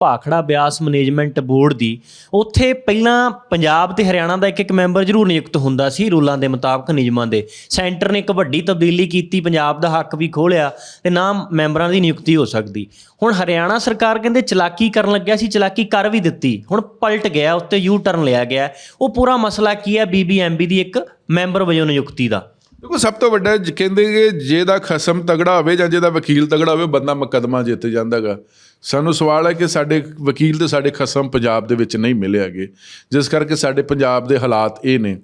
Bhakra Beas management board ਦੀ, ਉੱਥੇ ਪਹਿਲਾਂ ਪੰਜਾਬ ਤੇ ਹਰਿਆਣਾ ਦਾ ਇੱਕ ਇੱਕ ਮੈਂਬਰ ਜ਼ਰੂਰ ਨਿਯੁਕਤ ਹੁੰਦਾ ਸੀ ਰੂਲਾਂ ਦੇ ਮੁਤਾਬਕ ਨਿਯਮਾਂ ਦੇ। ਸੈਂਟਰ ਨੇ ਇੱਕ ਵੱਡੀ ਤਬਦੀਲੀ ਕੀਤੀ, ਪੰਜਾਬ ਦਾ ਹੱਕ ਵੀ ਖੋਲਿਆ ਤੇ ਨਾ ਮੈਂਬਰਾਂ ਦੀ ਨਿਯੁਕਤੀ ਹੋ ਸਕਦੀ। ਹੁਣ ਹਰਿਆਣਾ ਸਰਕਾਰ ਕਹਿੰਦੇ ਚਲਾਕੀ ਕਰਨ ਲੱਗਿਆ ਸੀ, ਚਲਾਕੀ ਕਰ ਵੀ ਦਿੱਤੀ। ਹੁਣ ਪਲਟ ਗਿਆ, ਉੱਤੇ ਯੂ ਟਰਨ ਲਿਆ ਗਿਆ। ਉਹ ਪੂਰਾ ਮਸਲਾ ਕੀ ਹੈ? ਬੀਬੀਐਮਬੀ ਦੀ ਇੱਕ ਮੈਂਬਰ ਵਜੋਂ ਨਿਯੁਕਤੀ ਦਾ। ਦੇਖੋ, ਸਭ ਤੋਂ ਵੱਡਾ ਜ- ਕਹਿੰਦੇ ਕਿ ਜਿਹਦਾ ਖਸਮ ਤਗੜਾ ਹੋਵੇ ਜਾਂ ਜਿਹਦਾ ਵਕੀਲ ਤਗੜਾ ਹੋਵੇ, ਬੰਦਾ ਮੁਕੱਦਮਾ ਜਿੱਤ ਜਾਂਦਾਗਾ। ਸਾਨੂੰ ਸਵਾਲ ਹੈ ਕਿ ਸਾਡੇ ਵਕੀਲ ਤੇ ਸਾਡੇ ਖਸਮ ਪੰਜਾਬ ਦੇ ਵਿੱਚ ਨਹੀਂ ਮਿਲੇ ਹੈਗੇ। ਜਿਸ ਕਰਕੇ ਸਾਡੇ ਪੰਜਾਬ ਦੇ ਹਾਲਾਤ ਇਹ ਨੇ।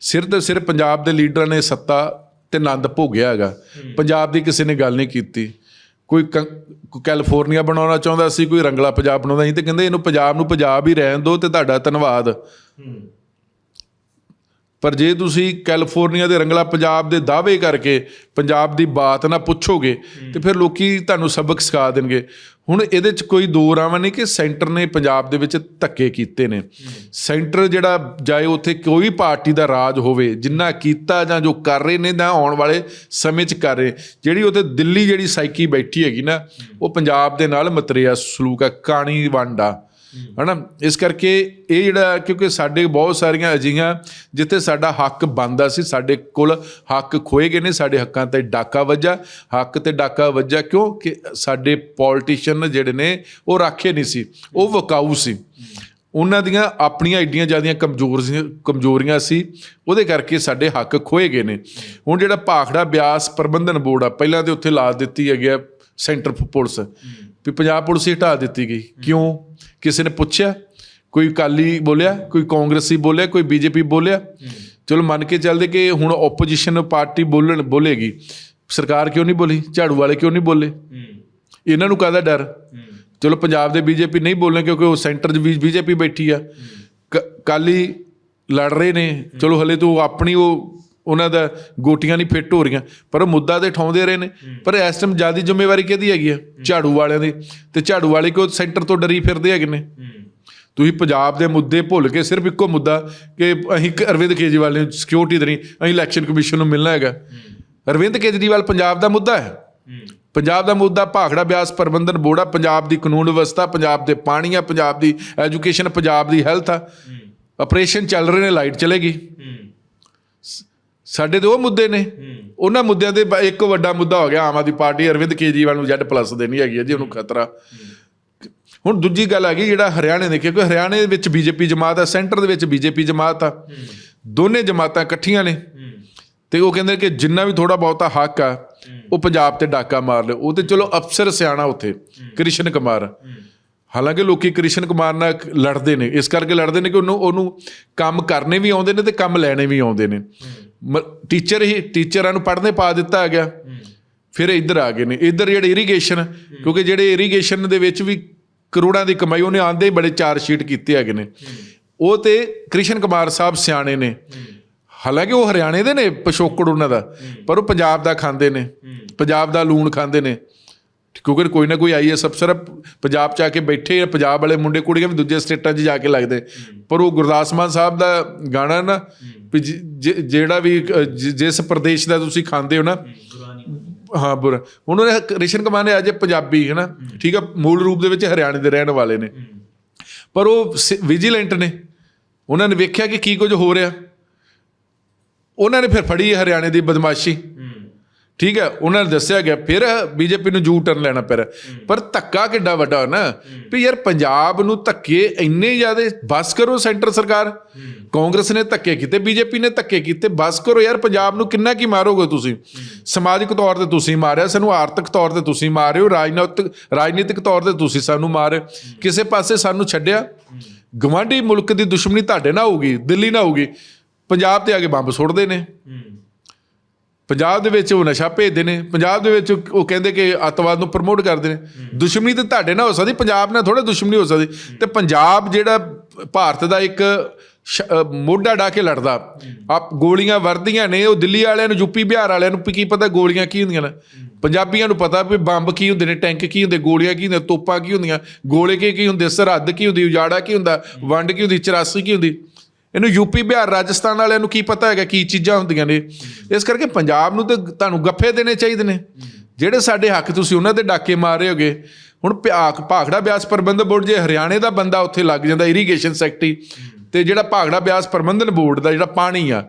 ਸਿਰ ਤੇ ਸਿਰ ਪੰਜਾਬ ਦੇ ਲੀਡਰਾਂ ਨੇ ਸੱਤਾ ਤੇ ਆਨੰਦ ਭੋਗਿਆ ਹੈਗਾ। ਪੰਜਾਬ ਦੀ ਕਿਸੇ ਨੇ ਗੱਲ ਨਹੀਂ ਕੀਤੀ। ਕੋਈ ਕ- ਕੋਈ ਕੈਲੀਫੋਰਨੀਆ ਬਣਾਉਣਾ ਚਾਹੁੰਦਾ ਸੀ ਕੋਈ ਰੰਗਲਾ ਪੰਜਾਬ ਬਣਾਉਂਦਾ ਸੀ ਤੇ ਕਹਿੰਦੇ ਇਹਨੂੰ ਪੰਜਾਬ ਨੂੰ ਪੰਜਾਬ ਹੀ ਰਹਿਣ ਦਿਓ ਤੇ ਤੁਹਾਡਾ ਧੰਨਵਾਦ। ਪਰ ਜੇ ਤੁਸੀਂ ਕੈਲੀਫੋਰਨੀਆ ਦੇ ਰੰਗਲਾ ਪੰਜਾਬ ਦੇ ਦਾਅਵੇ ਕਰਕੇ ਪੰਜਾਬ ਦੀ ਬਾਤ ਨਾ ਪੁੱਛੋਗੇ, ਤੇ ਫਿਰ ਲੋਕੀ ਤੁਹਾਨੂੰ ਸਬਕ ਸਿਖਾ ਦੇਣਗੇ। ਹੁਣ ਇਹਦੇ 'ਚ ਕੋਈ ਦੋ ਰਾਵਾਂ ਨਹੀਂ ਕਿ ਸੈਂਟਰ ਨੇ ਪੰਜਾਬ ਦੇ ਵਿੱਚ ਧੱਕੇ ਕੀਤੇ ਨੇ। ਸੈਂਟਰ ਜਿਹੜਾ ਜਾਏ ਉੱਥੇ ਕੋਈ ਪਾਰਟੀ ਦਾ ਰਾਜ ਹੋਵੇ, ਜਿੰਨਾ ਕੀਤਾ ਜਾਂ ਜੋ ਕਰ ਰਹੇ ਨੇ, ਨਾ ਆਉਣ ਵਾਲੇ ਸਮੇਂ 'ਚ ਕਰ ਰਹੇ। ਜਿਹੜੀ ਉੱਥੇ ਦਿੱਲੀ ਜਿਹੜੀ ਸਾਈਕੀ ਬੈਠੀ ਹੈਗੀ ਨਾ, ਉਹ ਪੰਜਾਬ ਦੇ ਨਾਲ ਮਤਰੇਆ ਸਲੂਕ ਹੈ ਕਾਣੀ ਵਾਂਡਾ। ਹਨਾ? ਇਸ ਕਰਕੇ ਇਹ ਜਿਹੜਾ, ਕਿਉਂਕਿ ਸਾਡੇ ਬਹੁਤ ਸਾਰੀਆਂ ਅਜਿਹੀਆਂ ਜਿੱਥੇ ਸਾਡਾ ਹੱਕ ਬੰਦਾ ਸੀ, ਸਾਡੇ ਕੋਲ ਹੱਕ ਖੋਏ ਗਏ ਨੇ, ਸਾਡੇ ਹੱਕਾਂ ਤੇ ਡਾਕਾ ਵੱਜਾ। ਹੱਕ ਤੇ ਡਾਕਾ ਵੱਜਾ ਕਿਉਂ? ਕਿ ਸਾਡੇ ਪੋਲਿਟਿਸ਼ੀਅਨ ਜਿਹੜੇ ਨੇ, ਉਹ ਰਾਖੇ ਨਹੀਂ ਸੀ, ਉਹ ਵਕਾਊ ਸੀ। ਉਹਨਾਂ ਦੀਆਂ ਆਪਣੀਆਂ ਏਡੀਆਂ ਜ਼ਿਆਦੀਆਂ ਕਮਜ਼ੋਰ ਕਮਜ਼ੋਰੀਆਂ ਸੀ, ਉਹਦੇ ਕਰਕੇ ਸਾਡੇ ਹੱਕ ਖੋਏ ਗਏ ਨੇ। ਹੁਣ ਜਿਹੜਾ ਭਾਖੜਾ ਬਿਆਸ ਪ੍ਰਬੰਧਨ ਬੋਰਡ ਆ, ਪਹਿਲਾਂ ਤੇ ਉੱਥੇ ਲਾ ਦਿੱਤੀ ਹੈਗੀ ਆ ਸੈਂਟਰ ਪੁਲਿਸ। ਵੀ ਪੰਜਾਬ ਪੁਲਿਸ ਹੀ ਹਟਾ ਦਿੱਤੀ ਗਈ। ਕਿਉਂ? ਕਿਸੇ ਨੇ ਪੁੱਛਿਆ? ਕੋਈ ਕਾਲੀ ਬੋਲਿਆ? ਕੋਈ ਕਾਂਗਰਸੀ ਬੋਲਿਆ? ਕੋਈ ਬੀਜੇਪੀ ਬੋਲਿਆ? ਚਲੋ ਮੰਨ ਕੇ ਚੱਲਦੇ ਕਿ ਹੁਣ ਆਪੋਜੀਸ਼ਨ ਪਾਰਟੀ ਬੋਲਣ ਬੋਲੇਗੀ। ਸਰਕਾਰ ਕਿਉਂ ਨਹੀਂ ਬੋਲੀ? ਝਾੜੂ ਵਾਲੇ ਕਿਉਂ ਨਹੀਂ ਬੋਲੇ? ਇਹਨਾਂ ਨੂੰ ਕਾਹਦਾ ਡਰ? ਚਲੋ ਪੰਜਾਬ ਦੇ ਬੀਜੇਪੀ ਨਹੀਂ ਬੋਲਣੇ ਕਿਉਂਕਿ ਉਹ ਸੈਂਟਰ 'ਚ ਬੀਜੇਪੀ ਬੈਠੀ ਆ। ਕ- ਕਾਲੀ ਲੜ ਰਹੇ ਨੇ। ਚਲੋ ਹਲੇ ਤੋਂ ਆਪਣੀ ਉਹ ਉਹਨਾਂ ਦਾ ਗੋਟੀਆਂ ਨਹੀਂ ਫਿੱਟ ਹੋ ਰਹੀਆਂ। ਪਰ ਉਹ ਮੁੱਦਾ ਤੇ ਠਾਉਂਦੇ ਰਹੇ ਨੇ। ਪਰ ਇਸ ਟਾਈਮ ਜ਼ਿਆਦਾ ਜ਼ਿੰਮੇਵਾਰੀ ਕਿਹਦੀ ਹੈਗੀ ਆ? ਝਾੜੂ ਵਾਲਿਆਂ ਦੀ। ਤੇ ਝਾੜੂ ਵਾਲੇ ਕਿਉਂ ਸੈਂਟਰ ਤੋਂ ਡਰੀ ਫਿਰਦੇ ਹੈਗੇ ਨੇ। ਤੁਸੀਂ ਪੰਜਾਬ ਦੇ ਮੁੱਦੇ ਭੁੱਲ ਕੇ ਸਿਰਫ ਇੱਕੋ ਮੁੱਦਾ ਕਿ ਅਸੀਂ ਕ- ਅਰਵਿੰਦ ਕੇਜਰੀਵਾਲ ਨੇ ਸਿਕਿਉਰਿਟੀ ਦੇਣੀ ਅਸੀਂ ਇਲੈਕਸ਼ਨ ਕਮਿਸ਼ਨ ਨੂੰ ਮਿਲਣਾ ਹੈਗਾ। ਅਰਵਿੰਦ ਕੇਜਰੀਵਾਲ ਪੰਜਾਬ ਦਾ ਮੁੱਦਾ ਹੈ। ਪੰਜਾਬ ਦਾ ਮੁੱਦਾ ਭਾਖੜਾ ਬਿਆਸ ਪ੍ਰਬੰਧਨ ਬੋਰਡ ਆ ਪੰਜਾਬ ਦੀ ਕਾਨੂੰਨ ਵਿਵਸਥਾ ਪੰਜਾਬ ਦੇ ਪਾਣੀ ਆ ਪੰਜਾਬ ਦੀ ਐਜੂਕੇਸ਼ਨ ਪੰਜਾਬ ਦੀ ਹੈਲਥ ਆ। ਆਪਰੇਸ਼ਨ ਚੱਲ ਰਹੇ ਨੇ ਲਾਈਟ ਚਲੇਗੀ। ਸਾਡੇ ਤੇ ਉਹ ਮੁੱਦੇ ਨੇ। ਉਹਨਾਂ ਮੁੱਦਿਆਂ ਦੇ ਬ- ਇੱਕ ਵੱਡਾ ਮੁੱਦਾ ਹੋ ਗਿਆ ਆਮ ਆਦਮੀ ਪਾਰਟੀ ਅਰਵਿੰਦ ਕੇਜਰੀਵਾਲ ਨੂੰ ਜ਼ੈਡ ਪਲੱਸ ਦੇਣੀ ਹੈਗੀ ਹੈ ਜੀ ਉਹਨੂੰ ਖਤਰਾ। ਹੁਣ ਦੂਜੀ ਗੱਲ ਆ ਗਈ ਜਿਹੜਾ ਹਰਿਆਣੇ ਦੇ ਕਿਉਂਕਿ ਹਰਿਆਣੇ ਦੇ ਵਿੱਚ ਬੀਜੇਪੀ ਜਮਾਤ ਆ ਸੈਂਟਰ ਦੇ ਵਿੱਚ ਬੀਜੇਪੀ ਜਮਾਤ ਆ। ਦੋਨੇ ਜਮਾਤਾਂ ਇਕੱਠੀਆਂ ਨੇ। ਤੇ ਉਹ ਕਹਿੰਦੇ ਕਿ ਜਿੰਨਾ ਵੀ ਥੋੜਾ ਬਹੁਤਾ ਹੱਕ ਆ ਉਹ ਪੰਜਾਬ ਤੇ ਡਾਕਾ ਮਾਰ ਲਿਓ। ਉਹ ਤੇ ਚਲੋ ਅਫਸਰ ਸਿਆਣਾ ਉੱਥੇ ਕ੍ਰਿਸ਼ਨ ਕੁਮਾਰ। ਹਾਲਾਂਕਿ ਲੋਕੀ ਕ੍ਰਿਸ਼ਨ ਕੁਮਾਰ ਨਾਲ ਲੜਦੇ ਨੇ ਇਸ ਕਰਕੇ ਲੜਦੇ ਨੇ ਕਿ ਉਹਨੂੰ ਉਹਨੂੰ ਕੰਮ ਕਰਨੇ ਵੀ ਆਉਂਦੇ ਨੇ ਤੇ ਕੰਮ ਲੈਣੇ ਵੀ ਆਉਂਦੇ ਨੇ। ਟੀਚਰ ਹੀ ਟੀਚਰਾਂ ਨੂੰ ਪੜ੍ਹਨੇ ਪਾ ਦਿੱਤਾ ਗਿਆ। ਫਿਰ ਇੱਧਰ ਆ ਗਏ ਨੇ। ਇੱਧਰ ਜਿਹੜੇ ਇਰੀਗੇਸ਼ਨ ਕਿਉਂਕਿ ਜਿਹੜੇ ਇਰੀਗੇਸ਼ਨ ਦੇ ਵਿੱਚ ਵੀ ਕਰੋੜਾਂ ਦੀ ਕਮਾਈ ਉਹਨੇ ਆਂਦੇ ਹੀ ਬੜੇ ਚਾਰ ਸ਼ੀਟ ਕੀਤੇ ਹੈਗੇ ਨੇ। ਉਹ ਤੇ ਕ੍ਰਿਸ਼ਨ ਕੁਮਾਰ ਸਾਹਿਬ ਸਿਆਣੇ ਨੇ। ਹਾਲਾਂਕਿ ਉਹ ਹਰਿਆਣੇ ਦੇ ਨੇ ਪਿਛੋਕੜ ਉਹਨਾਂ ਦਾ ਪਰ ਉਹ ਪੰਜਾਬ ਦਾ ਖਾਂਦੇ ਨੇ। ਪੰਜਾਬ ਦਾ ਲੂਣ ਖਾਂਦੇ ਨੇ। ਕਿਉਂਕਿ ਕੋਈ ਨਾ ਕੋਈ ਆਈਐਸ ਅਫਸਰ ਪੰਜਾਬ ਚ ਆ ਕੇ ਬੈਠੇ ਪੰਜਾਬ ਵਾਲੇ ਮੁੰਡੇ ਕੁੜੀਆਂ ਵੀ ਦੂਜੇ ਸਟੇਟਾਂ 'ਚ ਜਾ ਕੇ ਲੱਗਦੇ। ਪਰ ਉਹ ਗੁਰਦਾਸ ਮਾਨ ਸਾਹਿਬ ਦਾ ਗਾਣਾ ਨਾ ਜਿਹੜਾ ਵੀ ਜਿਸ ਪ੍ਰਦੇਸ਼ ਦਾ ਤੁਸੀਂ ਖਾਂਦੇ ਹੋ ਨਾ। ਹਾਂ ਬੁਰਾ। ਉਹਨੇ ਕ੍ਰਿਸ਼ਨ ਕੁਮਾਰ ਨੇ ਅਜੇ ਪੰਜਾਬੀ ਹੈ ਨਾ ਠੀਕ ਆ ਮੂਲ ਰੂਪ ਦੇ ਵਿੱਚ ਹਰਿਆਣੇ ਦੇ ਰਹਿਣ ਵਾਲੇ ਨੇ। ਪਰ ਉਹ ਵਿਜੀਲੈਂਟ ਨੇ। ਉਹਨਾਂ ਨੇ ਵੇਖਿਆ ਕਿ ਕੀ ਕੁਝ ਹੋ ਰਿਹਾ। ਉਹਨਾਂ ਨੇ ਫਿਰ ਫੜੀ ਹਰਿਆਣੇ ਦੀ ਬਦਮਾਸ਼ੀ। ਠੀਕ ਹੈ ਉਹਨਾਂ ਨੇ ਦੱਸਿਆ ਗਿਆ ਫਿਰ ਬੀਜੇਪੀ ਨੂੰ ਜੂ ਟਰਨ ਲੈਣਾ ਪਿਆ। ਪਰ ਧੱਕਾ ਕਿੱਡਾ ਵੱਡਾ ਨਾ ਵੀ ਯਾਰ ਪੰਜਾਬ ਨੂੰ ਧੱਕੇ ਇੰਨੇ ਜ਼ਿਆਦੇ ਬਸ ਕਰੋ ਸੈਂਟਰ ਸਰਕਾਰ। ਕਾਂਗਰਸ ਨੇ ਧੱਕੇ ਕੀਤੇ ਬੀਜੇਪੀ ਨੇ ਧੱਕੇ ਕੀਤੇ ਬਸ ਕਰੋ ਯਾਰ ਪੰਜਾਬ ਨੂੰ ਕਿੰਨਾ ਕੀ ਮਾਰੋਗੇ ਤੁਸੀਂ? ਸਮਾਜਿਕ ਤੌਰ ਤੇ ਤੁਸੀਂ ਮਾਰਿਆ ਸਾਨੂੰ ਆਰਥਿਕ ਤੌਰ ਤੇ ਤੁਸੀਂ ਮਾਰਿਓ ਰਾਜਨੀਤਿਕ ਰਾਜਨੀਤਿਕ ਤੌਰ ਤੇ ਤੁਸੀਂ ਸਾਨੂੰ ਮਾਰਿਓ ਕਿਸੇ ਪਾਸੇ ਸਾਨੂੰ ਛੱਡਿਆ ਗਵਾਂਢੀ ਮੁਲਕ ਦੀ ਦੁਸ਼ਮਣੀ ਤੁਹਾਡੇ ਨਾਲ ਹੋਊਗੀ ਦਿੱਲੀ ਨਾਲ ਹੋਊਗੀ ਪੰਜਾਬ ਤੇ ਆ ਕੇ ਬੰਬ ਸੁੱਟਦੇ ਨੇ। ਪੰਜਾਬ ਦੇ ਵਿੱਚ ਉਹ ਨਸ਼ਾ ਭੇਜਦੇ ਨੇ ਪੰਜਾਬ ਦੇ ਵਿੱਚ ਉਹ ਕਹਿੰਦੇ ਕਿ ਅੱਤਵਾਦ ਨੂੰ ਪ੍ਰਮੋਟ ਕਰਦੇ ਨੇ। ਦੁਸ਼ਮਣੀ ਤੇ ਤੁਹਾਡੇ ਨਾਲ ਹੋ ਸਕਦੀ ਪੰਜਾਬ ਨਾਲ ਥੋੜਾ ਦੁਸ਼ਮਣੀ ਹੋ ਸਕਦੀ। ਤੇ ਪੰਜਾਬ ਜਿਹੜਾ ਭਾਰਤ ਦਾ ਇੱਕ ਮੋਢਾ ਢਾ ਕੇ ਲੜਦਾ। ਆਪ ਗੋਲੀਆਂ ਵਰਦੀਆਂ ਨੇ ਉਹ ਦਿੱਲੀ ਵਾਲਿਆਂ ਨੂੰ ਯੂਪੀ ਬਿਹਾਰ ਵਾਲਿਆਂ ਨੂੰ ਕੀ ਪਤਾ ਗੋਲੀਆਂ ਕੀ ਹੁੰਦੀਆਂ ਨੇ। ਪੰਜਾਬੀਆਂ ਨੂੰ ਪਤਾ ਵੀ ਬੰਬ ਕੀ ਹੁੰਦੇ ਨੇ ਟੈਂਕ ਕੀ ਹੁੰਦੇ ਗੋਲੀਆਂ ਕੀ ਹੁੰਦੀਆਂ ਤੋਪਾਂ ਕੀ ਹੁੰਦੀਆਂ ਗੋਲੇ ਕੀ ਕੀ ਹੁੰਦੇ ਸਰਹੱਦ ਕੀ ਹੁੰਦੀ ਉਜਾੜਾ ਕੀ ਹੁੰਦਾ ਵੰਡ ਕੀ ਹੁੰਦੀ 84 ਕੀ ਹੁੰਦੀ। ਇਹਨੂੰ ਯੂਪੀ ਬਿਹਾਰ ਰਾਜਸਥਾਨ ਵਾਲਿਆਂ ਨੂੰ ਕੀ ਪਤਾ ਹੈਗਾ ਕੀ ਚੀਜ਼ਾਂ ਹੁੰਦੀਆਂ ਨੇ? ਇਸ ਕਰਕੇ ਪੰਜਾਬ ਨੂੰ ਤੇ ਤੁਹਾਨੂੰ ਗੱਫੇ ਦੇਣੇ ਚਾਹੀਦੇ ਨੇ। ਜਿਹੜੇ ਸਾਡੇ ਹੱਕ ਤੁਸੀਂ ਉਹਨਾਂ ਦੇ ਡਾਕੇ ਮਾਰ ਰਹੇ ਹੋਗੇ। ਹੁਣ ਭਿਆਕ ਭਾਖੜਾ ਬਿਆਸ ਪ੍ਰਬੰਧਨ ਬੋਰਡ ਜੇ ਹਰਿਆਣੇ ਦਾ ਬੰਦਾ ਉੱਥੇ ਲੱਗ ਜਾਂਦਾ ਇਰੀਗੇਸ਼ਨ ਸੈਕਟਰੀ ਤੇ ਜਿਹੜਾ ਭਾਖੜਾ ਬਿਆਸ ਪ੍ਰਬੰਧਨ ਬੋਰਡ ਦਾ ਜਿਹੜਾ ਪਾਣੀ ਆ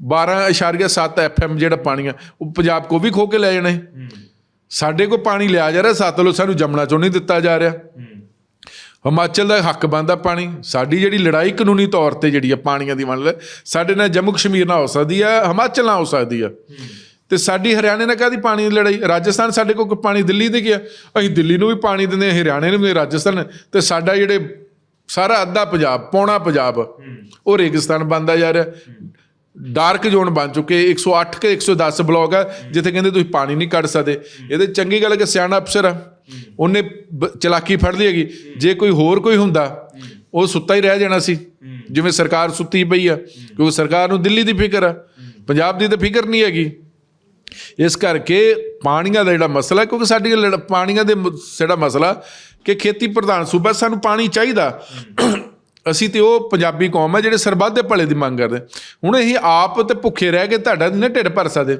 12.7 ਐਫਐਮ ਜਿਹੜਾ ਪਾਣੀ ਆ ਉਹ ਪੰਜਾਬ ਕੋ ਵੀ ਖੋ ਕੇ ਲੈ ਜਾਣੇ ਸਾਡੇ ਕੋ ਪਾਣੀ ਲਿਆ ਜਾ ਰਿਹਾ ਸਤਲੁਜ ਸਾਨੂੰ ਜਮਨਾ ਚੋਂ ਨਹੀਂ ਦਿੱਤਾ ਜਾ ਰਿਹਾ। ਹਿਮਾਚਲ ਦਾ ਹੱਕ ਬਣਦਾ ਪਾਣੀ। ਸਾਡੀ ਜਿਹੜੀ ਲੜਾਈ ਕਾਨੂੰਨੀ ਤੌਰ ਤੇ ਜਿਹੜੀ ਆ ਪਾਣੀਆਂ ਦੀ ਮੰਨ ਲੈ, ਸਾਡੇ ਨਾਲ ਜੰਮੂ ਕਸ਼ਮੀਰ ਨਾਲ ਹੋ ਸਕਦੀ ਆ, ਹਿਮਾਚਲ ਨਾਲ ਹੋ ਸਕਦੀ ਆ। ਤੇ ਸਾਡੀ ਹਰਿਆਣੇ ਨਾਲ ਕਾਦੀ ਪਾਣੀ ਦੀ ਲੜਾਈ? ਰਾਜਸਥਾਨ ਸਾਡੇ ਕੋਲ ਪਾਣੀ ਦਿੱਲੀ ਦੇ ਗਿਆ ਅਸੀਂ ਦਿੱਲੀ ਨੂੰ ਵੀ ਪਾਣੀ ਦਿੰਦੇ ਹਰਿਆਣੇ ਨੂੰ ਵੀ, ਰਾਜਸਥਾਨ ਤੇ ਸਾਡਾ ਜਿਹੜੇ ਸਾਰਾ ਅੱਧਾ ਪੰਜਾਬ, ਪੌਣਾ ਪੰਜਾਬ, ਉਹ ਰੇਗਿਸਤਾਨ ਬਣਦਾ ਜਾ ਰਿਹਾ। ਡਾਰਕ ਜ਼ੋਨ ਬਣ ਚੁੱਕੇ 108 ਕੇ 110 ਬਲਾਕ ਆ, ਜਿੱਥੇ ਕਹਿੰਦੇ ਤੁਸੀਂ ਪਾਣੀ ਨਹੀਂ ਕੱਢ ਸਕਦੇ। ਇਹਦੇ ਚੰਗੀ ਗੱਲ ਕਿ ਸਿਆਣਾ ਅਫਸਰ ਆ। ਉਹਨੇ ਬ- ਚਲਾਕੀ ਫੜ ਲਈ ਹੈਗੀ। ਜੇ ਕੋਈ ਹੋਰ ਕੋਈ ਹੁੰਦਾ, ਉਹ ਸੁੱਤਾ ਹੀ ਰਹਿ ਜਾਣਾ ਸੀ। ਜਿਵੇਂ ਸਰਕਾਰ ਸੁੱਤੀ ਪਈ ਆ, ਕਿਉਂਕਿ ਸਰਕਾਰ ਨੂੰ ਦਿੱਲੀ ਦੀ ਫਿਕਰ ਆ। ਪੰਜਾਬ ਦੀ ਤਾਂ ਫਿਕਰ ਨਹੀਂ ਹੈਗੀ। ਇਸ ਕਰਕੇ ਪਾਣੀਆਂ ਦਾ ਜਿਹੜਾ ਮਸਲਾ, ਕਿਉਂਕਿ ਸਾਡੀ ਲੜ- ਪਾਣੀਆਂ ਦੇ ਮ- ਜਿਹੜਾ ਮਸਲਾ ਕਿ ਖੇਤੀ ਪ੍ਰਧਾਨ ਸੂਬਾ ਸਾਨੂੰ ਪਾਣੀ ਚਾਹੀਦਾ। ਅਸੀਂ ਤੇ ਉਹ ਪੰਜਾਬੀ ਕੌਮ ਹੈ ਜਿਹੜੇ ਸਰਬੱਤ ਦੇ ਭਲੇ ਦੀ ਮੰਗ ਕਰਦੇ। ਹੁਣ ਅਸੀਂ ਆਪ ਤੇ ਭੁੱਖੇ ਰਹਿ ਕੇ ਤੁਹਾਡਾ ਨਹੀਂ ਨਾ ਢਿੱਡ ਭਰ ਸਕਦੇ।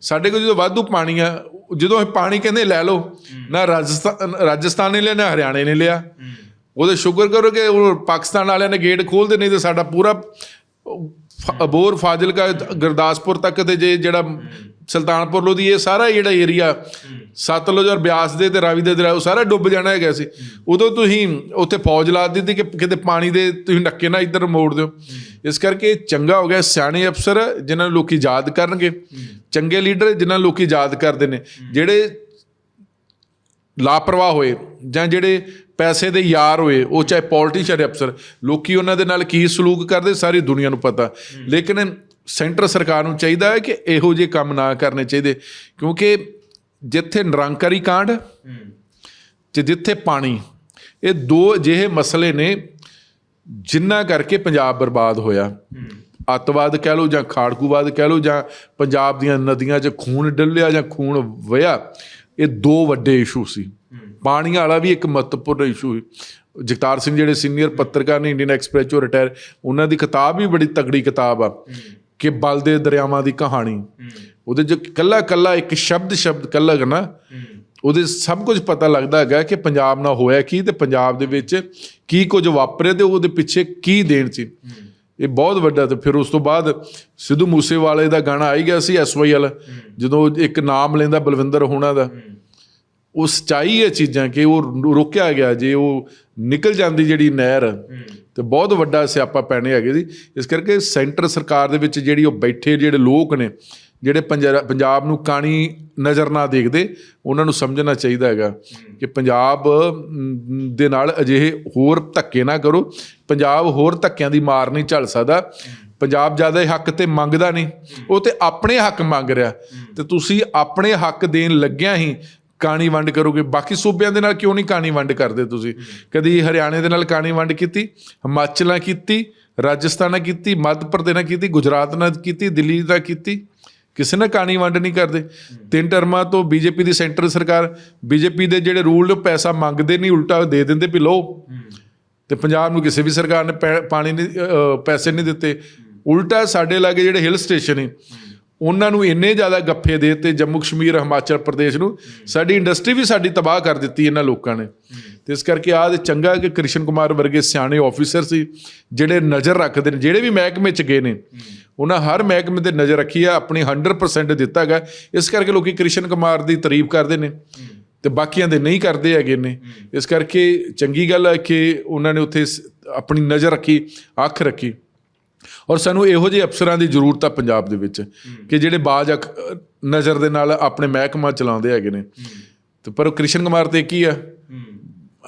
ਸਾਡੇ ਕੋਲ ਜਦੋਂ ਵਾਧੂ ਪਾਣੀ ਆ ਜਦੋਂ ਅਸੀਂ ਪਾਣੀ ਕਹਿੰਦੇ ਲੈ ਲਓ ਨਾ ਰਾਜਸਥਾਨ ਰਾਜਸਥਾਨ ਨੇ ਲਿਆ ਨਾ ਹਰਿਆਣੇ ਨੇ ਲਿਆ। ਉਹਦੇ ਸ਼ੁਕਰ ਕਰੋ ਕਿ ਉਹ ਪਾਕਿਸਤਾਨ ਵਾਲਿਆਂ ਨੇ ਗੇਟ ਖੋਲਦੇ ਨਹੀਂ ਤੇ ਸਾਡਾ ਪੂਰਾ ਅਬੋਰ ਫਾਜ਼ਿਲਕਾ ਗੁਰਦਾਸਪੁਰ ਤੱਕ ਤੇ ਜੇ ਜਿਹੜਾ ਸੁਲਤਾਨਪੁਰ ਲੋਧੀ ਇਹ ਸਾਰਾ ਜਿਹੜਾ ਏਰੀਆ ਸਤਲੁਜ ਔਰ ਬਿਆਸ ਦੇ ਤੇ ਰਾਵੀ ਦੇ ਦਰਿਆ, ਉਹ ਸਾਰਾ ਡੁੱਬ ਜਾਣਾ ਹੈਗਾ ਸੀ। ਉਦੋਂ ਤੁਸੀਂ ਉੱਥੇ ਫੌਜ ਲਾ ਦਿੱਤੀ ਕਿ ਕਿਤੇ ਪਾਣੀ ਦੇ ਤੁਸੀਂ ਨੱਕੇ ਨਾ ਇੱਧਰ ਮੋੜ ਦਿਓ। ਇਸ ਕਰਕੇ ਚੰਗਾ ਹੋ ਗਿਆ, ਸਿਆਣੇ ਅਫਸਰ ਜਿਨ੍ਹਾਂ ਨੂੰ ਲੋਕੀ ਯਾਦ ਕਰਨਗੇ, ਚੰਗੇ ਲੀਡਰ ਜਿਨ੍ਹਾਂ ਨੂੰ ਲੋਕੀ ਯਾਦ ਕਰਦੇ ਨੇ, ਜਿਹੜੇ ਲਾਪਰਵਾਹ ਹੋਏ ਜਾਂ ਜਿਹੜੇ ਪੈਸੇ ਦੇ ਯਾਰ ਹੋਏ, ਉਹ ਚਾਹੇ ਪੋਲੀਟੀਸ਼ੀਅਨ ਅਫਸਰ, ਲੋਕੀ ਉਹਨਾਂ ਦੇ ਨਾਲ ਕੀ ਸਲੂਕ ਕਰਦੇ, ਸਾਰੀ ਦੁਨੀਆ ਨੂੰ ਪਤਾ। ਲੇਕਿਨ ਸੈਂਟਰ ਸਰਕਾਰ ਨੂੰ ਚਾਹੀਦਾ ਹੈ ਕਿ ਇਹੋ ਜਿਹੇ ਕੰਮ ਨਾ ਕਰਨੇ ਚਾਹੀਦੇ, ਕਿਉਂਕਿ ਜਿੱਥੇ ਨਿਰੰਕਾਰੀ ਕਾਂਡ ਤੇ ਜਿੱਥੇ ਪਾਣੀ, ਇਹ ਦੋ ਅਜਿਹੇ ਮਸਲੇ ਨੇ ਜਿੰਨਾ ਕਰਕੇ ਪੰਜਾਬ ਬਰਬਾਦ ਹੋਇਆ। ਅੱਤਵਾਦ ਕਹਿ ਲਓ ਜਾਂ ਖਾੜਕੂਵਾਦ ਕਹਿ ਲਓ ਜਾਂ ਪੰਜਾਬ ਦੀਆਂ ਨਦੀਆਂ 'ਚ ਖੂਨ ਡੁੱਲਿਆ ਜਾਂ ਖੂਨ ਵਹਿਆ, ਇਹ ਦੋ ਵੱਡੇ ਇਸ਼ੂ ਸੀ। ਪਾਣੀ ਵਾਲਾ ਵੀ ਇੱਕ ਮਹੱਤਵਪੂਰਨ ਇਸ਼ੂ ਸੀ। ਜਗਤਾਰ ਸਿੰਘ ਜਿਹੜੇ ਸੀਨੀਅਰ ਪੱਤਰਕਾਰ ਨੇ ਇੰਡੀਅਨ ਐਕਸਪ੍ਰੈਸ ਚੋਂ ਰਿਟਾਇਰ ਉਹਨਾਂ ਦੀ ਕਿਤਾਬ ਵੀ ਬੜੀ ਤਗੜੀ ਕਿਤਾਬ ਆ ਕਿ ਬਲ ਦੇ ਦਰਿਆਵਾਂ ਦੀ ਕਹਾਣੀ। ਉਹਦੇ ਜੋ ਕੱਲਾ ਕੱਲਾ ਇੱਕ ਸ਼ਬਦ ਸ਼ਬਦ ਕੱਲਾ ਨਾ, ਉਹਦੇ ਸਭ ਕੁਝ ਪਤਾ ਲੱਗਦਾ ਹੈਗਾ ਕਿ ਪੰਜਾਬ ਨਾਲ ਹੋਇਆ ਕੀ ਤੇ ਪੰਜਾਬ ਦੇ ਵਿੱਚ ਕੀ ਕੁਝ ਵਾਪਰਿਆ ਤੇ ਉਹਦੇ ਪਿੱਛੇ ਕੀ ਦੇਣ ਸੀ। ਇਹ ਬਹੁਤ ਵੱਡਾ ਤੇ ਫਿਰ ਉਸ ਤੋਂ ਬਾਅਦ ਸਿੱਧੂ ਮੂਸੇਵਾਲੇ ਦਾ ਗਾਣਾ ਆਈ ਗਿਆ ਸੀ ਐਸਵਾਈਐਲ ਜਦੋਂ ਇੱਕ ਨਾਮ ਲੈਂਦਾ ਬਲਵਿੰਦਰ ਹੋਣਾ ਦਾ। ਉਹ ਸਚਾਈ ਹੈ ਚੀਜ਼ਾਂ ਕਿ ਉਹ ਰੋਕਿਆ ਗਿਆ ਜੇ ਉਹ ਨਿਕਲ ਜਾਂਦੀ ਜਿਹੜੀ ਨਹਿਰ। ਤੇ ਬਹੁਤ ਵੱਡਾ ਸਿਆਪਾ ਪੈਣੇ ਹੈਗੇ ਸੀ ਇਸ ਕਰਕੇ ਸੈਂਟਰ ਸਰਕਾਰ ਦੇ ਵਿੱਚ ਜਿਹੜੀ ਉਹ ਬੈਠੇ ਜਿਹੜੇ ਲੋਕ ਨੇ ਜਿਹੜੇ ਪੰਜਾਬ ਨੂੰ ਕਾਣੀ ਨਜ਼ਰ ਨਾ ਦੇਖਦੇ, ਉਹਨਾਂ ਨੂੰ ਸਮਝਣਾ ਚਾਹੀਦਾ ਹੈਗਾ ਕਿ ਪੰਜਾਬ ਦੇ ਨਾਲ ਅਜਿਹੇ ਹੋਰ ਧੱਕੇ ਨਾ ਕਰੋ। ਪੰਜਾਬ ਹੋਰ ਧੱਕਿਆਂ ਦੀ ਮਾਰ ਨਹੀਂ ਝੱਲ ਸਕਦਾ। ਪੰਜਾਬ ਜ਼ਿਆਦਾ ਹੱਕ ਤੇ ਮੰਗਦਾ ਨਹੀਂ। ਉਹ ਤੇ ਆਪਣੇ ਹੱਕ ਮੰਗ ਰਿਹਾ। ਤੇ ਤੁਸੀਂ ਆਪਣੇ ਹੱਕ ਦੇਣ ਲੱਗਿਆ ਹੀ ਕਾਣੀ ਵੰਡ ਕਰੋਗੇ। ਬਾਕੀ ਸੂਬਿਆਂ ਦੇ ਨਾਲ ਕਿਉਂ ਨਹੀਂ ਕਾਣੀ ਵੰਡ ਕਰਦੇ ਤੁਸੀਂ? ਕਦੀ ਹਰਿਆਣੇ ਦੇ ਨਾਲ ਕਾਣੀ ਵੰਡ ਕੀਤੀ, ਹਿਮਾਚਲ ਨਾਲ ਕੀਤੀ, ਰਾਜਸਥਾਨ ਨਾਲ ਕੀਤੀ, ਮੱਧ ਪ੍ਰਦੇਸ਼ ਨਾਲ ਕੀਤੀ, ਗੁਜਰਾਤ ਨਾਲ ਕੀਤੀ, ਦਿੱਲੀ ਨਾਲ ਕੀਤੀ। ਕਿਸੇ ਨੇ ਕਾਣੀ ਵੰਡ ਨਹੀਂ ਕਰਦੇ। ਤਿੰਨ ਟਰਮਾਂ ਤੋਂ ਬੀਜੇਪੀ ਦੀ ਸੈਂਟਰ ਸਰਕਾਰ ਬੀਜੇਪੀ ਦੇ ਜਿਹੜੇ ਰੂਲ ਪੈਸਾ ਮੰਗਦੇ ਨਹੀਂ ਉਲਟਾ ਦੇ ਦਿੰਦੇ ਵੀ ਲਓ। ਤੇ ਪੰਜਾਬ ਨੂੰ ਕਿਸੇ ਵੀ ਸਰਕਾਰ ਨੇ ਪਾਣੀ ਨਹੀਂ ਪੈਸੇ ਨਹੀਂ ਦਿੱਤੇ। ਉਲਟਾ ਸਾਡੇ ਲਾਗੇ ਜਿਹੜੇ ਹਿਲ ਸਟੇਸ਼ਨ ਨੇ ਉਹਨਾਂ ਨੂੰ ਇੰਨੇ ਜ਼ਿਆਦਾ ਗੱਫੇ ਦੇ ਤੇ ਜੰਮੂ ਕਸ਼ਮੀਰ, ਹਿਮਾਚਲ ਪ੍ਰਦੇਸ਼ ਨੂੰ। ਸਾਡੀ ਇੰਡਸਟਰੀ ਵੀ ਸਾਡੀ ਤਬਾਹ ਕਰ ਦਿੱਤੀ ਇਹਨਾਂ ਲੋਕਾਂ ਨੇ। ਤੇ ਇਸ ਕਰਕੇ ਆਹ ਚੰਗਾ ਕਿ ਕ੍ਰਿਸ਼ਨ ਕੁਮਾਰ ਵਰਗੇ ਸਿਆਣੇ ਆਫੀਸਰ ਸੀ, ਜਿਹੜੇ ਨਜ਼ਰ ਰੱਖਦੇ ਨੇ, ਜਿਹੜੇ ਵੀ ਮਹਿਕਮੇ ਚ ਗਏ ਨੇ, ਉਹਨਾਂ ਹਰ ਮਹਿਕਮੇ ਤੇ ਨਜ਼ਰ ਰੱਖੀ ਆ, ਆਪਣੀ 100% ਦਿੱਤਾ ਗਾ ਇਸ ਕਰਕੇ ਲੋਕੀ ਕ੍ਰਿਸ਼ਨ ਕੁਮਾਰ ਦੀ ਤਾਰੀਫ ਕਰਦੇ ਨੇ ਤੇ ਬਾਕੀਆਂ ਦੇ ਨਹੀਂ ਕਰਦੇ ਹੈਗੇ ਨੇ। ਇਸ ਕਰਕੇ ਚੰਗੀ ਗੱਲ ਹੈ ਕਿ ਉਹਨਾਂ ਨੇ ਉੱਥੇ ਸ- ਆਪਣੀ ਨਜ਼ਰ ਰੱਖੀ, ਅੱਖ ਰੱਖੀ। ਔਰ ਸਾਨੂੰ ਇਹੋ ਜਿਹੇ ਅਫਸਰਾਂ ਦੀ ਜ਼ਰੂਰਤ ਆ ਪੰਜਾਬ ਦੇ ਵਿੱਚ ਕਿ ਜਿਹੜੇ ਬਾਜ ਨਜ਼ਰ ਦੇ ਨਾਲ ਆਪਣੇ ਮਹਿਕਮਾ ਚਲਾਉਂਦੇ ਹੈਗੇ ਨੇ। ਤੇ ਪਰ ਉਹ ਕ੍ਰਿਸ਼ਨ ਕੁਮਾਰ ਤੇ ਕੀ ਆ?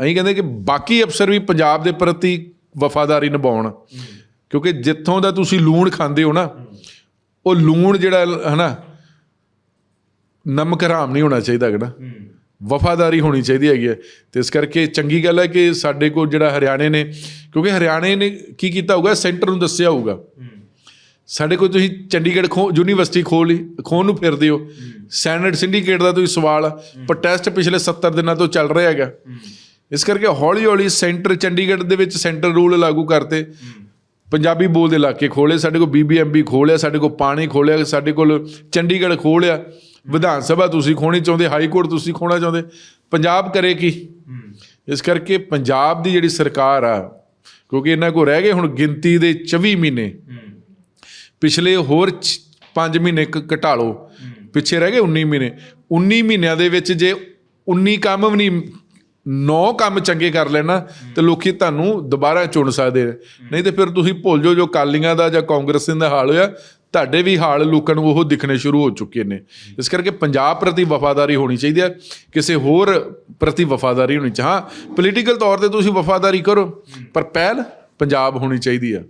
ਅਸੀਂ ਕਹਿੰਦੇ ਕਿ ਬਾਕੀ ਅਫਸਰ ਵੀ ਪੰਜਾਬ ਦੇ ਪ੍ਰਤੀ ਵਫਾਦਾਰੀ ਨਿਭਾਉਣ। ਕਿਉਂਕਿ ਜਿੱਥੋਂ ਦਾ ਤੁਸੀਂ ਲੂਣ ਖਾਂਦੇ ਹੋ ਨਾ ਉਹ ਲੂਣ ਜਿਹੜਾ ਹਨਾ ਨਮਕ ਹਰਾਮ ਨਹੀਂ ਹੋਣਾ ਚਾਹੀਦਾ ਹੈਗਾ ਨਾ। ਵਫਾਦਾਰੀ ਹੋਣੀ ਚਾਹੀਦੀ ਹੈਗੀ ਹੈ। ਤੇ ਇਸ ਕਰਕੇ ਚੰਗੀ ਗੱਲ ਹੈ ਕਿ ਸਾਡੇ ਕੋਲ ਜਿਹੜਾ ਹਰਿਆਣੇ ਨੇ ਕਿਉਂਕਿ ਹਰਿਆਣੇ ਨੇ ਕੀ ਕੀਤਾ ਹੋਊਗਾ ਸੈਂਟਰ ਨੂੰ ਦੱਸਿਆ ਹੋਊਗਾ। ਸਾਡੇ ਕੋਲ ਤੁਸੀਂ ਚੰਡੀਗੜ੍ਹ ਖੋ ਯੂਨੀਵਰਸਿਟੀ ਖੋਲ ਲਈ ਖੋਣ ਨੂੰ ਫਿਰਦੇ ਹੋ। ਸੈਨੇਟ ਸਿੰਡੀਕੇਟ ਦਾ ਤੁਸੀਂ ਸਵਾਲ ਆ, ਪ੍ਰੋਟੈਸਟ ਪਿਛਲੇ 70 ਦਿਨਾਂ ਤੋਂ ਚੱਲ ਰਿਹਾ ਹੈਗਾ। ਇਸ ਕਰਕੇ ਹੌਲੀ ਹੌਲੀ ਸੈਂਟਰ ਚੰਡੀਗੜ੍ਹ ਦੇ ਵਿੱਚ ਸੈਂਟਰ ਰੂਲ ਲਾਗੂ ਕਰਤੇ। ਪੰਜਾਬੀ ਬੋਲਦੇ ਇਲਾਕੇ ਖੋਲੇ ਸਾਡੇ ਕੋਲ ਬੀਬੀਐਮਬੀ ਖੋਲਿਆ ਸਾਡੇ ਕੋਲ ਪਾਣੀ ਖੋਲਿਆ ਸਾਡੇ ਕੋਲ ਚੰਡੀਗੜ੍ਹ ਖੋਲਿਆ। ਵਿਧਾਨ ਸਭਾ ਤੁਸੀਂ ਖੋਣੀ ਚਾਹੁੰਦੇ ਹਾਈ ਕੋਰਟ ਤੁਸੀਂ ਖੋਣਾ ਚਾਹੁੰਦੇ ਪੰਜਾਬ ਕਰੇ ਕੀ? ਇਸ ਕਰਕੇ ਪੰਜਾਬ ਦੀ ਜਿਹੜੀ ਸਰਕਾਰ ਆ ਕਿਉਂਕਿ ਇਹਨਾਂ ਕੋ ਰਹਿ ਗਏ ਹੁਣ ਗਿਣਤੀ ਦੇ 24 ਮਹੀਨੇ। ਪਿਛਲੇ ਹੋਰ 5 ਮਹੀਨੇ ਘਟਾ ਲਓ। ਪਿੱਛੇ ਰਹਿ ਗਏ 19 ਮਹੀਨੇ। 19 ਮਹੀਨਿਆਂ ਦੇ ਵਿੱਚ ਜੇ 19 ਕੰਮ ਵੀ ਨਹੀਂ 9 ਕੰਮ ਚੰਗੇ ਕਰ ਲੈਣਾ ਤੇ ਲੋਕੀ ਤੁਹਾਨੂੰ ਦੁਬਾਰਾ ਚੁਣ ਸਕਦੇ ਨੇ। ਨਹੀਂ ਤੇ ਫਿਰ ਤੁਸੀਂ ਭੁੱਲ ਜਾਓ ਜੋ ਕਾਲੀਆਂ ਦਾ ਜਾਂ ਕਾਂਗਰਸੀਆਂ ਦਾ ਹਾਲ ਹੋਇਆ ਤੁਹਾਡੇ ਵੀ ਹਾਲ ਲੋਕਾਂ ਨੂੰ ਉਹ ਦਿਖਣੇ ਸ਼ੁਰੂ ਹੋ ਚੁੱਕੇ ਨੇ। ਇਸ ਕਰਕੇ ਪੰਜਾਬ ਪ੍ਰਤੀ ਵਫਾਦਾਰੀ ਹੋਣੀ ਚਾਹੀਦੀ ਹੈ, ਕਿਸੇ ਹੋਰ ਪ੍ਰਤੀ ਵਫਾਦਾਰੀ ਹੋਣੀ ਚਾਹਾਂ ਪੋਲੀਟੀਕਲ ਤੌਰ ਤੇ ਤੁਸੀਂ ਵਫਾਦਾਰੀ ਕਰੋ, ਪਰ ਪਹਿਲ ਪੰਜਾਬ ਹੋਣੀ ਚਾਹੀਦੀ ਹੈ।